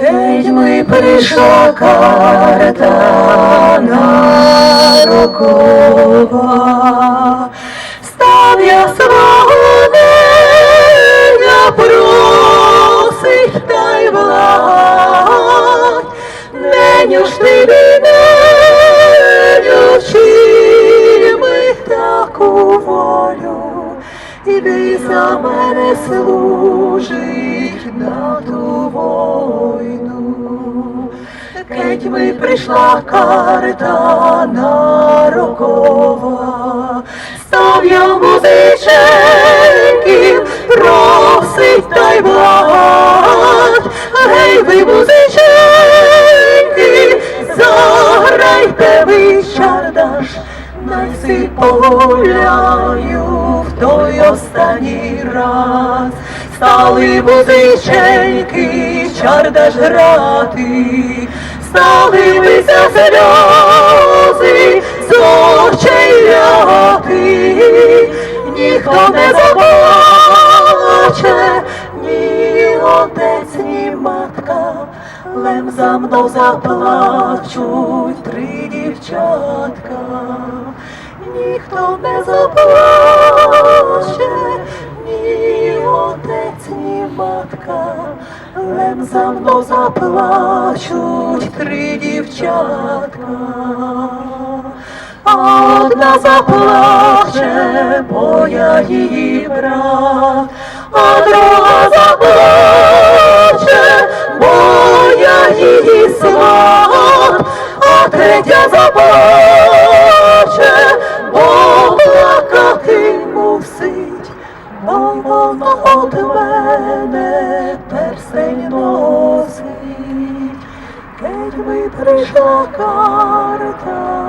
Кедьми прийшла карта нарокова, став я свого неня просить та й благать, неню ж ти неню, чи таку волю, іди за мене служить Кетьми прийшла карта нарокова, став я музиченьків, просить та й благать, гей ви музиченьки, заграйте ви чардаш, най погуляю в той останній раз. Стали музиченьки, чардаш грати, стали бися сльози з очей ляти, ніхто не заплаче, ні отець, ні матка, лем за мною заплачуть три дівчатка, ніхто не заплаче, лем за мною заплачуть три дівчатка. Одна заплаче, бо я її брат, а друга заплаче, бо я її сват, а третя бо от мене персень носить. Кетьми прийшла карта